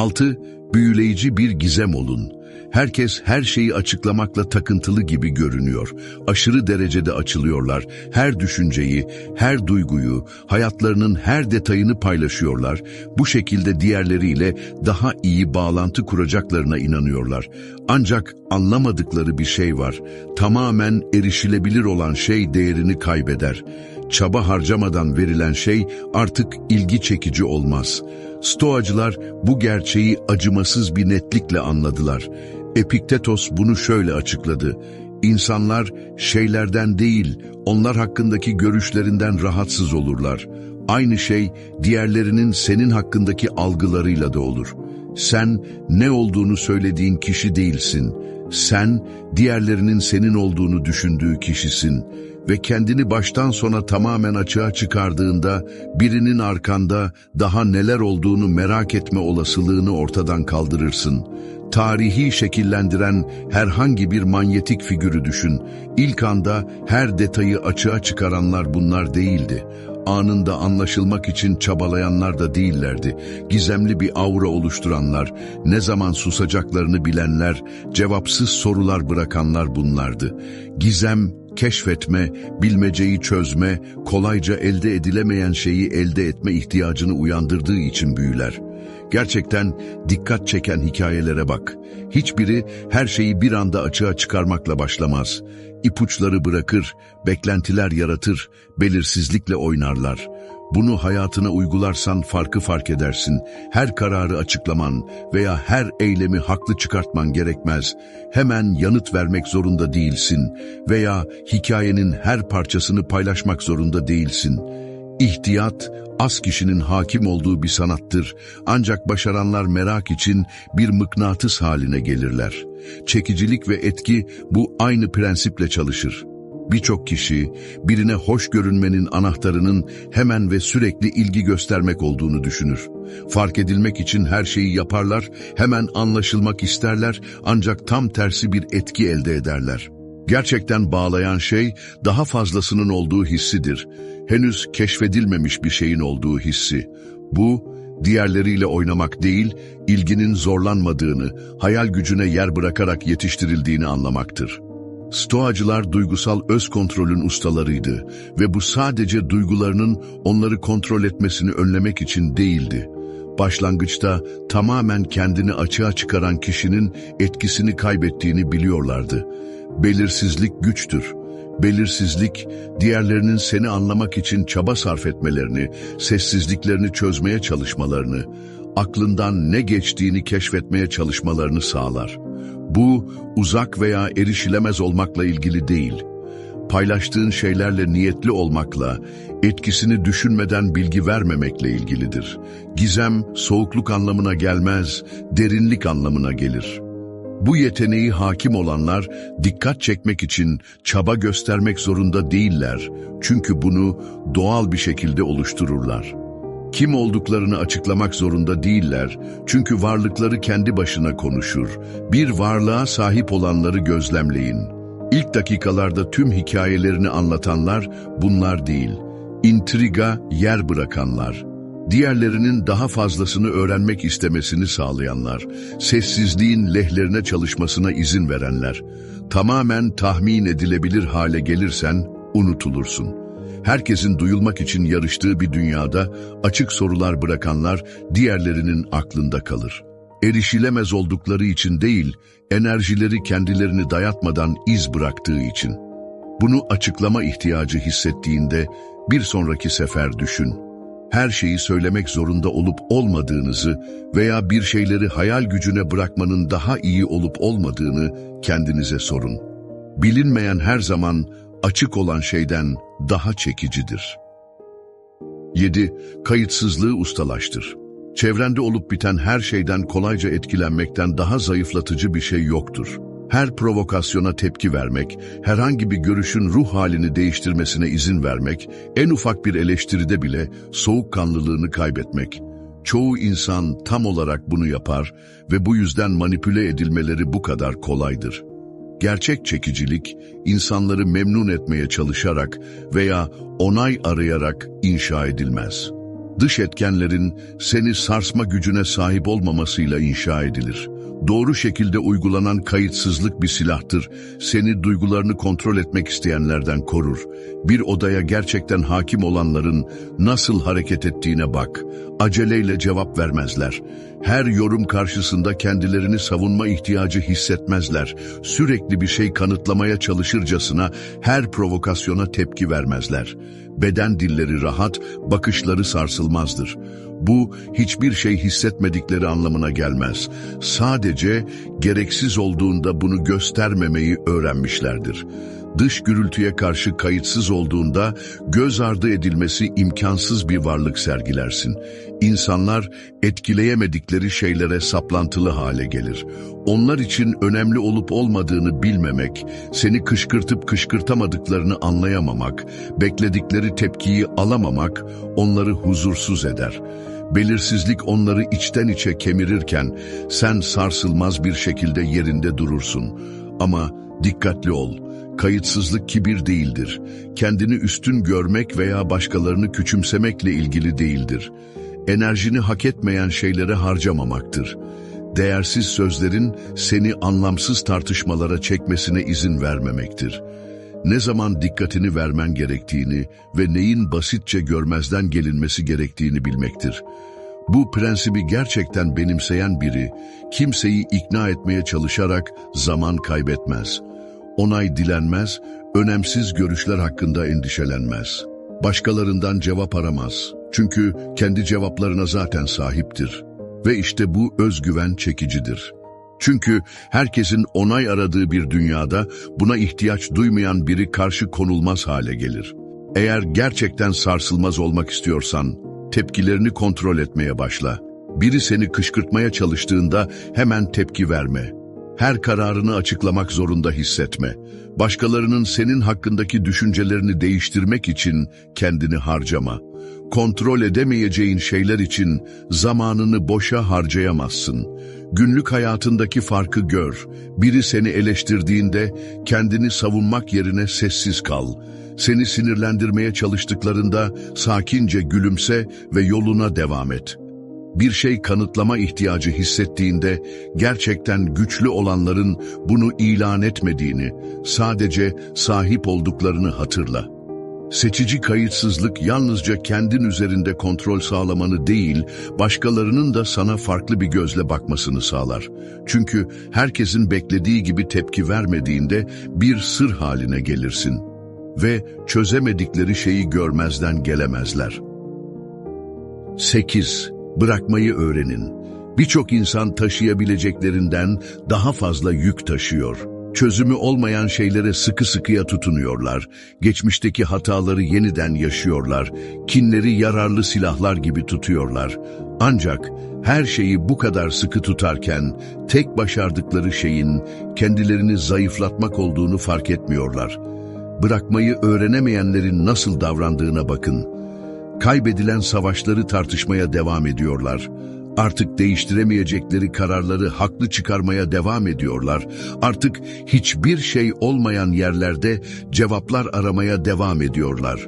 6. Büyüleyici bir gizem olun. Herkes her şeyi açıklamakla takıntılı gibi görünüyor. Aşırı derecede açılıyorlar. Her düşünceyi, her duyguyu, hayatlarının her detayını paylaşıyorlar. Bu şekilde diğerleriyle daha iyi bağlantı kuracaklarına inanıyorlar. Ancak anlamadıkları bir şey var. Tamamen erişilebilir olan şey değerini kaybeder. Çaba harcamadan verilen şey artık ilgi çekici olmaz. Stoacılar bu gerçeği acımasız bir netlikle anladılar. Epiktetos bunu şöyle açıkladı. İnsanlar şeylerden değil, onlar hakkındaki görüşlerinden rahatsız olurlar. Aynı şey diğerlerinin senin hakkındaki algılarıyla da olur. Sen ne olduğunu söylediğin kişi değilsin. Sen diğerlerinin senin olduğunu düşündüğü kişisin ve kendini baştan sona tamamen açığa çıkardığında birinin arkanda daha neler olduğunu merak etme olasılığını ortadan kaldırırsın. Tarihi şekillendiren herhangi bir manyetik figürü düşün. İlk anda her detayı açığa çıkaranlar bunlar değildi. Anında anlaşılmak için çabalayanlar da değillerdi. Gizemli bir aura oluşturanlar, ne zaman susacaklarını bilenler, cevapsız sorular bırakanlar bunlardı. Gizem, keşfetme, bilmeceyi çözme, kolayca elde edilemeyen şeyi elde etme ihtiyacını uyandırdığı için büyüler. Gerçekten dikkat çeken hikayelere bak. Hiçbiri her şeyi bir anda açığa çıkarmakla başlamaz. İpuçları bırakır, beklentiler yaratır, belirsizlikle oynarlar. Bunu hayatına uygularsan farkı fark edersin. Her kararı açıklaman veya her eylemi haklı çıkartman gerekmez. Hemen yanıt vermek zorunda değilsin veya hikayenin her parçasını paylaşmak zorunda değilsin. İhtiyat, az kişinin hakim olduğu bir sanattır. Ancak başaranlar merak için bir mıknatıs haline gelirler. Çekicilik ve etki bu aynı prensiple çalışır. Birçok kişi birine hoş görünmenin anahtarının hemen ve sürekli ilgi göstermek olduğunu düşünür. Fark edilmek için her şeyi yaparlar, hemen anlaşılmak isterler ancak tam tersi bir etki elde ederler. Gerçekten bağlayan şey daha fazlasının olduğu hissidir. Henüz keşfedilmemiş bir şeyin olduğu hissi. Bu, diğerleriyle oynamak değil, ilginin zorlanmadığını, hayal gücüne yer bırakarak yetiştirildiğini anlamaktır. Stoacılar duygusal öz kontrolün ustalarıydı ve bu sadece duygularının onları kontrol etmesini önlemek için değildi. Başlangıçta tamamen kendini açığa çıkaran kişinin etkisini kaybettiğini biliyorlardı. Belirsizlik güçtür. Belirsizlik, diğerlerinin seni anlamak için çaba sarf etmelerini, sessizliklerini çözmeye çalışmalarını, aklından ne geçtiğini keşfetmeye çalışmalarını sağlar. Bu, uzak veya erişilemez olmakla ilgili değil. Paylaştığın şeylerle niyetli olmakla, etkisini düşünmeden bilgi vermemekle ilgilidir. Gizem, soğukluk anlamına gelmez, derinlik anlamına gelir.'' Bu yeteneği hakim olanlar dikkat çekmek için çaba göstermek zorunda değiller. Çünkü bunu doğal bir şekilde oluştururlar. Kim olduklarını açıklamak zorunda değiller. Çünkü varlıkları kendi başına konuşur. Bir varlığa sahip olanları gözlemleyin. İlk dakikalarda tüm hikayelerini anlatanlar bunlar değil. İntriga yer bırakanlar diğerlerinin daha fazlasını öğrenmek istemesini sağlayanlar, sessizliğin lehlerine çalışmasına izin verenler, tamamen tahmin edilebilir hale gelirsen unutulursun. Herkesin duyulmak için yarıştığı bir dünyada açık sorular bırakanlar diğerlerinin aklında kalır. Erişilemez oldukları için değil, enerjileri kendilerini dayatmadan iz bıraktığı için. Bunu açıklama ihtiyacı hissettiğinde bir sonraki sefer düşün her şeyi söylemek zorunda olup olmadığınızı veya bir şeyleri hayal gücüne bırakmanın daha iyi olup olmadığını kendinize sorun. Bilinmeyen her zaman açık olan şeyden daha çekicidir. 7. Kayıtsızlığı ustalaştır. Çevrende olup biten her şeyden kolayca etkilenmekten daha zayıflatıcı bir şey yoktur. Her provokasyona tepki vermek, herhangi bir görüşün ruh halini değiştirmesine izin vermek, en ufak bir eleştiride bile soğukkanlılığını kaybetmek. Çoğu insan tam olarak bunu yapar ve bu yüzden manipüle edilmeleri bu kadar kolaydır. Gerçek çekicilik, insanları memnun etmeye çalışarak veya onay arayarak inşa edilmez. dış etkenlerin seni sarsma gücüne sahip olmamasıyla inşa edilir. Doğru şekilde uygulanan kayıtsızlık bir silahtır. Seni duygularını kontrol etmek isteyenlerden korur. Bir odaya gerçekten hakim olanların nasıl hareket ettiğine bak. Aceleyle cevap vermezler. Her yorum karşısında kendilerini savunma ihtiyacı hissetmezler. Sürekli bir şey kanıtlamaya çalışırcasına her provokasyona tepki vermezler. Beden dilleri rahat, bakışları sarsılmazdır. Bu hiçbir şey hissetmedikleri anlamına gelmez. Sadece gereksiz olduğunda bunu göstermemeyi öğrenmişlerdir. Dış gürültüye karşı kayıtsız olduğunda göz ardı edilmesi imkansız bir varlık sergilersin. İnsanlar etkileyemedikleri şeylere saplantılı hale gelir. Onlar için önemli olup olmadığını bilmemek, seni kışkırtıp kışkırtamadıklarını anlayamamak, bekledikleri tepkiyi alamamak onları huzursuz eder. Belirsizlik onları içten içe kemirirken sen sarsılmaz bir şekilde yerinde durursun. Ama dikkatli ol, kayıtsızlık kibir değildir. Kendini üstün görmek veya başkalarını küçümsemekle ilgili değildir. Enerjini hak etmeyen şeylere harcamamaktır. Değersiz sözlerin seni anlamsız tartışmalara çekmesine izin vermemektir. Ne zaman dikkatini vermen gerektiğini ve neyin basitçe görmezden gelinmesi gerektiğini bilmektir. Bu prensibi gerçekten benimseyen biri, kimseyi ikna etmeye çalışarak zaman kaybetmez. Onay dilenmez, önemsiz görüşler hakkında endişelenmez. Başkalarından cevap aramaz. Çünkü kendi cevaplarına zaten sahiptir. Ve işte bu özgüven çekicidir. Çünkü herkesin onay aradığı bir dünyada buna ihtiyaç duymayan biri karşı konulmaz hale gelir. Eğer gerçekten sarsılmaz olmak istiyorsan, tepkilerini kontrol etmeye başla. Biri seni kışkırtmaya çalıştığında hemen tepki verme. Her kararını açıklamak zorunda hissetme. Başkalarının senin hakkındaki düşüncelerini değiştirmek için kendini harcama. Kontrol edemeyeceğin şeyler için zamanını boşa harcayamazsın. Günlük hayatındaki farkı gör. Biri seni eleştirdiğinde kendini savunmak yerine sessiz kal. Seni sinirlendirmeye çalıştıklarında sakince gülümse ve yoluna devam et. Bir şey kanıtlama ihtiyacı hissettiğinde gerçekten güçlü olanların bunu ilan etmediğini, sadece sahip olduklarını hatırla. Seçici kayıtsızlık yalnızca kendin üzerinde kontrol sağlamanı değil, başkalarının da sana farklı bir gözle bakmasını sağlar. Çünkü herkesin beklediği gibi tepki vermediğinde bir sır haline gelirsin ve çözemedikleri şeyi görmezden gelemezler. 8. Bırakmayı öğrenin. Birçok insan taşıyabileceklerinden daha fazla yük taşıyor. Çözümü olmayan şeylere sıkı sıkıya tutunuyorlar. Geçmişteki hataları yeniden yaşıyorlar. Kinleri yararlı silahlar gibi tutuyorlar. Ancak her şeyi bu kadar sıkı tutarken tek başardıkları şeyin kendilerini zayıflatmak olduğunu fark etmiyorlar. Bırakmayı öğrenemeyenlerin nasıl davrandığına bakın. Kaybedilen savaşları tartışmaya devam ediyorlar. Artık değiştiremeyecekleri kararları haklı çıkarmaya devam ediyorlar. Artık hiçbir şey olmayan yerlerde cevaplar aramaya devam ediyorlar.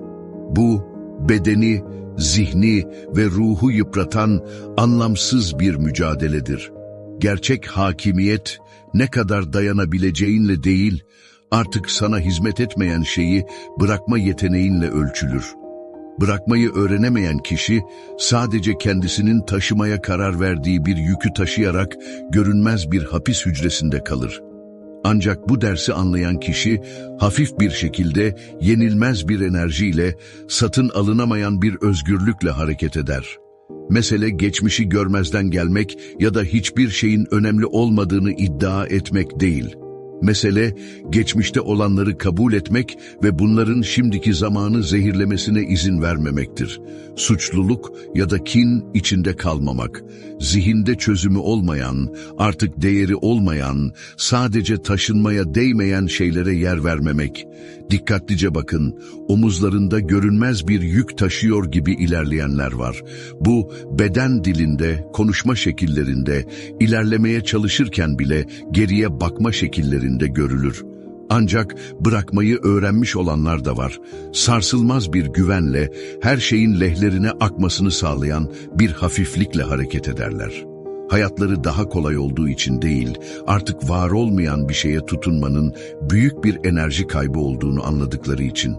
Bu bedeni, zihni ve ruhu yıpratan anlamsız bir mücadeledir. Gerçek hakimiyet ne kadar dayanabileceğinle değil, artık sana hizmet etmeyen şeyi bırakma yeteneğinle ölçülür. Bırakmayı öğrenemeyen kişi sadece kendisinin taşımaya karar verdiği bir yükü taşıyarak görünmez bir hapis hücresinde kalır. Ancak bu dersi anlayan kişi hafif bir şekilde yenilmez bir enerjiyle satın alınamayan bir özgürlükle hareket eder. Mesele geçmişi görmezden gelmek ya da hiçbir şeyin önemli olmadığını iddia etmek değil.'' Mesele geçmişte olanları kabul etmek ve bunların şimdiki zamanı zehirlemesine izin vermemektir. Suçluluk ya da kin içinde kalmamak, zihinde çözümü olmayan, artık değeri olmayan, sadece taşınmaya değmeyen şeylere yer vermemek. Dikkatlice bakın, omuzlarında görünmez bir yük taşıyor gibi ilerleyenler var. Bu beden dilinde, konuşma şekillerinde, ilerlemeye çalışırken bile geriye bakma şekillerinde görülür. Ancak bırakmayı öğrenmiş olanlar da var. Sarsılmaz bir güvenle, her şeyin lehlerine akmasını sağlayan bir hafiflikle hareket ederler. Hayatları daha kolay olduğu için değil, artık var olmayan bir şeye tutunmanın büyük bir enerji kaybı olduğunu anladıkları için.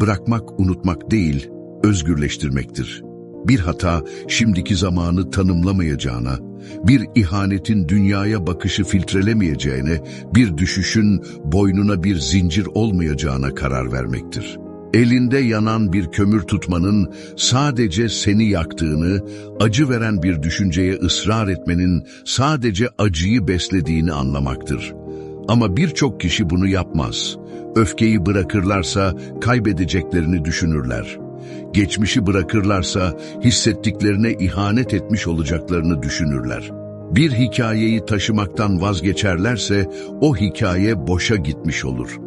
Bırakmak, unutmak değil, özgürleştirmektir. Bir hata şimdiki zamanı tanımlamayacağına, bir ihanetin dünyaya bakışı filtrelemeyeceğine, bir düşüşün boynuna bir zincir olmayacağına karar vermektir. Elinde yanan bir kömür tutmanın sadece seni yaktığını, acı veren bir düşünceye ısrar etmenin sadece acıyı beslediğini anlamaktır. Ama birçok kişi bunu yapmaz. Öfkeyi bırakırlarsa kaybedeceklerini düşünürler. Geçmişi bırakırlarsa hissettiklerine ihanet etmiş olacaklarını düşünürler. Bir hikayeyi taşımaktan vazgeçerlerse o hikaye boşa gitmiş olur.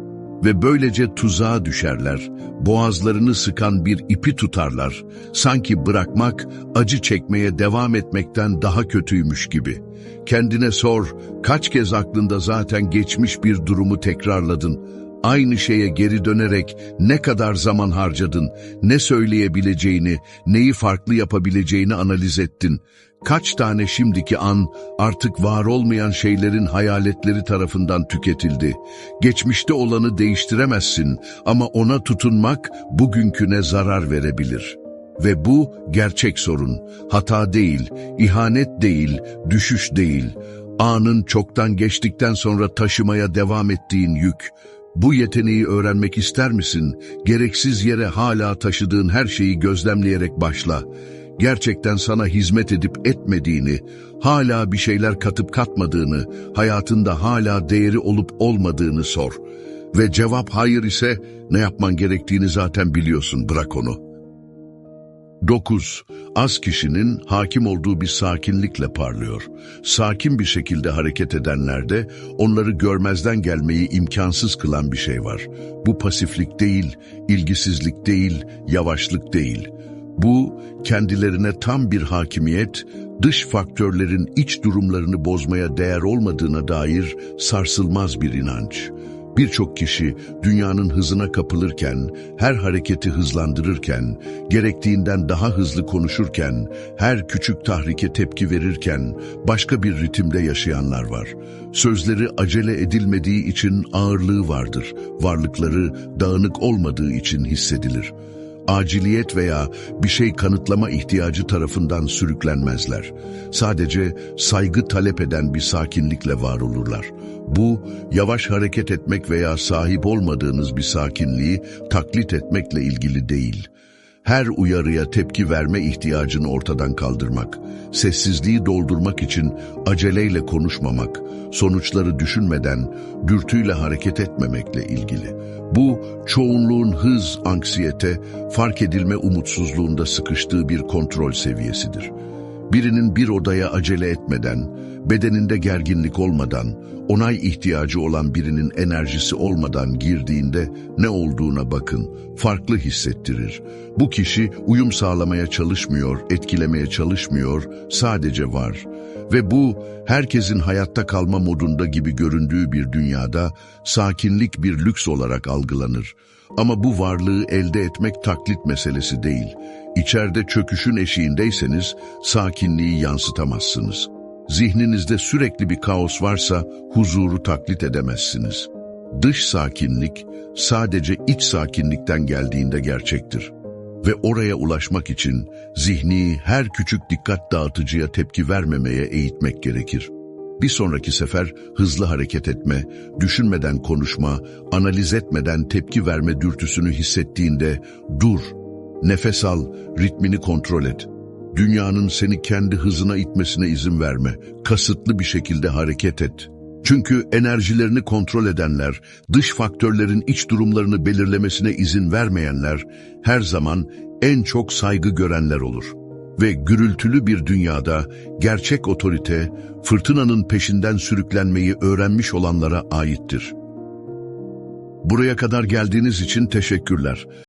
Ve böylece tuzağa düşerler, boğazlarını sıkan bir ipi tutarlar. Sanki bırakmak, acı çekmeye devam etmekten daha kötüymüş gibi. Kendine sor, kaç kez aklında zaten geçmiş bir durumu tekrarladın, Aynı şeye geri dönerek ne kadar zaman harcadın, ne söyleyebileceğini, neyi farklı yapabileceğini analiz ettin. Kaç tane şimdiki an artık var olmayan şeylerin hayaletleri tarafından tüketildi. Geçmişte olanı değiştiremezsin ama ona tutunmak bugünküne zarar verebilir. Ve bu gerçek sorun. Hata değil, ihanet değil, düşüş değil. Anın çoktan geçtikten sonra taşımaya devam ettiğin yük. Bu yeteneği öğrenmek ister misin? Gereksiz yere hala taşıdığın her şeyi gözlemleyerek başla. Gerçekten sana hizmet edip etmediğini, hala bir şeyler katıp katmadığını, hayatında hala değeri olup olmadığını sor. Ve cevap hayır ise ne yapman gerektiğini zaten biliyorsun, bırak onu.'' 9. Az kişinin hakim olduğu bir sakinlikle parlıyor. Sakin bir şekilde hareket edenlerde onları görmezden gelmeyi imkansız kılan bir şey var. Bu pasiflik değil, ilgisizlik değil, yavaşlık değil. Bu kendilerine tam bir hakimiyet, dış faktörlerin iç durumlarını bozmaya değer olmadığına dair sarsılmaz bir inanç. Birçok kişi dünyanın hızına kapılırken, her hareketi hızlandırırken, gerektiğinden daha hızlı konuşurken, her küçük tahrike tepki verirken başka bir ritimde yaşayanlar var. Sözleri acele edilmediği için ağırlığı vardır, varlıkları dağınık olmadığı için hissedilir aciliyet veya bir şey kanıtlama ihtiyacı tarafından sürüklenmezler. Sadece saygı talep eden bir sakinlikle var olurlar. Bu, yavaş hareket etmek veya sahip olmadığınız bir sakinliği taklit etmekle ilgili değil. Her uyarıya tepki verme ihtiyacını ortadan kaldırmak, sessizliği doldurmak için aceleyle konuşmamak, sonuçları düşünmeden dürtüyle hareket etmemekle ilgili. Bu, çoğunluğun hız, anksiyete, fark edilme umutsuzluğunda sıkıştığı bir kontrol seviyesidir. Birinin bir odaya acele etmeden, bedeninde gerginlik olmadan, onay ihtiyacı olan birinin enerjisi olmadan girdiğinde ne olduğuna bakın, farklı hissettirir. Bu kişi uyum sağlamaya çalışmıyor, etkilemeye çalışmıyor, sadece var. Ve bu, herkesin hayatta kalma modunda gibi göründüğü bir dünyada sakinlik bir lüks olarak algılanır. Ama bu varlığı elde etmek taklit meselesi değil. İçeride çöküşün eşiğindeyseniz sakinliği yansıtamazsınız. Zihninizde sürekli bir kaos varsa huzuru taklit edemezsiniz. Dış sakinlik sadece iç sakinlikten geldiğinde gerçektir. Ve oraya ulaşmak için zihni her küçük dikkat dağıtıcıya tepki vermemeye eğitmek gerekir. Bir sonraki sefer hızlı hareket etme, düşünmeden konuşma, analiz etmeden tepki verme dürtüsünü hissettiğinde dur, nefes al, ritmini kontrol et. Dünyanın seni kendi hızına itmesine izin verme, kasıtlı bir şekilde hareket et. Çünkü enerjilerini kontrol edenler, dış faktörlerin iç durumlarını belirlemesine izin vermeyenler, her zaman en çok saygı görenler olur.'' Ve gürültülü bir dünyada gerçek otorite, fırtınanın peşinden sürüklenmeyi öğrenmiş olanlara aittir. Buraya kadar geldiğiniz için teşekkürler.